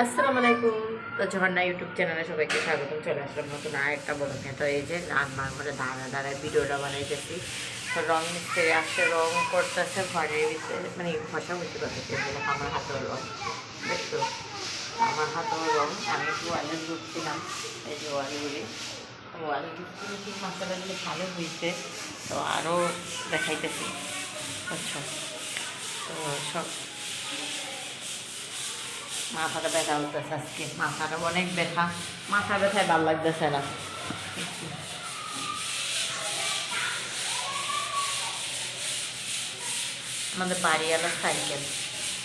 আসসালামু আলাইকুম। তো ঝর্ণা ইউটিউব চ্যানেলে সবাইকে স্বাগতম, চলে আসলাম নতুন আর একটা বড় তো এই যে রান্নার ঘরে দাঁড়া দাঁড়ায় ভিডিওটা বানাইতেছি। তো রং মিস্ত্রি আসছে, রং করতেছে ঘরের ভিতরে মানে ভাষা বুঝতে করতেছে বলে আমার হাতেও রং। দেখতো আমার হাতেও রং, আমি একটু ওয়ালে ঢুকছিলাম, এই যে ওয়ালগুলি। ওয়ালে ঢুকছিল ঠিক মশলাগুলি ভালো হয়েছে তো আরও দেখাইতেছি। আচ্ছা। তো সব মাথাটা ব্যথা হতেছে আজকে। মাথাটা অনেক ব্যথা। মাথা ব্যথায় ভালো লাগতেছে না। আমাদের বাড়িওয়ালার সাইকেল।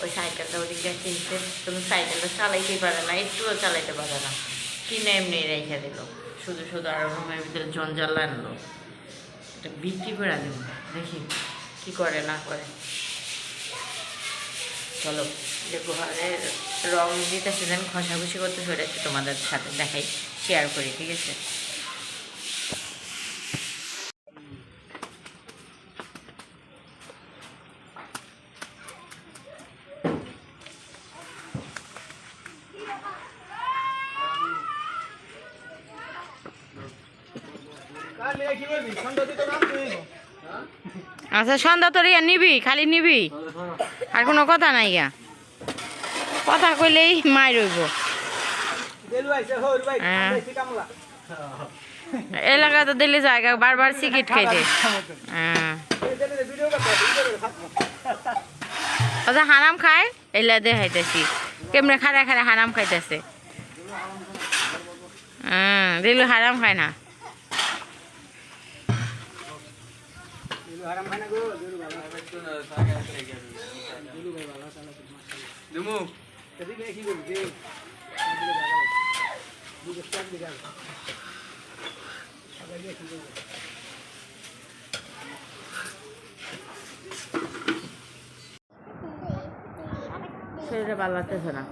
ওই সাইকেলটা ওদিক কিনছে। তুমি সাইকেলটা চালাইতেই পারে না, একটুও চালাইতে পারে না। কিনে এমনি রেখে দিল। শুধু শুধু আর রুমের ভিতরে জঞ্জাল আনলো। এটা বিক্রি করে দেব দেখি কি করে, না করে। চলো যে ঘরের রং দিতেছে যেন ঘষাঘষি করতে সেটা একটু তোমাদের সাথে দেখাই শেয়ার করি ঠিক আছে? আচ্ছা সন্ধ্যা তোর নিবি খালি নিবি? আর কোনো কথা নাই গা। কথা কইলেই মাই রইব। হ্যাঁ। এলাকা তো দিল্লি জায়গা, বারবার সিকিট খাইতে হ্যাঁ। আচ্ছা হারাম খায়? এলা দেখাইতেছি কেমনে খারা খারা হারাম খাইতেছে? হ্যাঁ দিলু হারাম খায় না। শরীরে ভালো লাগতেছে না।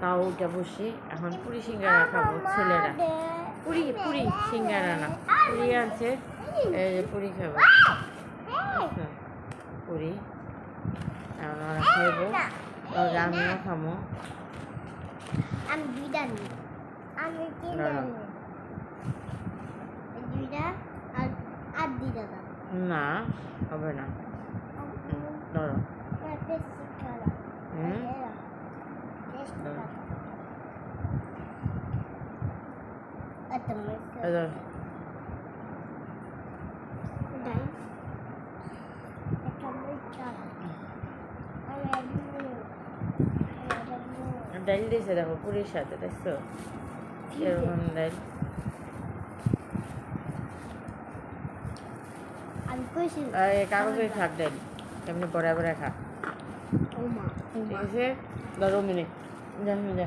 তাও উঠে বসি। এখন পুরি সিঙ্গারা খাব, ছেলেরা। পুরি পুরি সিঙ্গারা না। পুরি যে পুরি খাব। পুরি এখন ওরা খাইবো। আমিও খাব আমি দুইটা নিই। আমি তিনটা না। দুইটা আর আর দুইটা না হবে না। ধরো। হুম? ধরো। ডাল একটা মিষ্টি আমি একদম ডাল দিয়েছে দেখো পুরীর সাথে দেখছ? এরকম ডাল আমি আর এই কাগজে খাপ এমনি বড়া বড়া খা ওমা ঠিক আছে? ধরো মিনিট। যা যা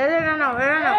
Ya le ganó, ya.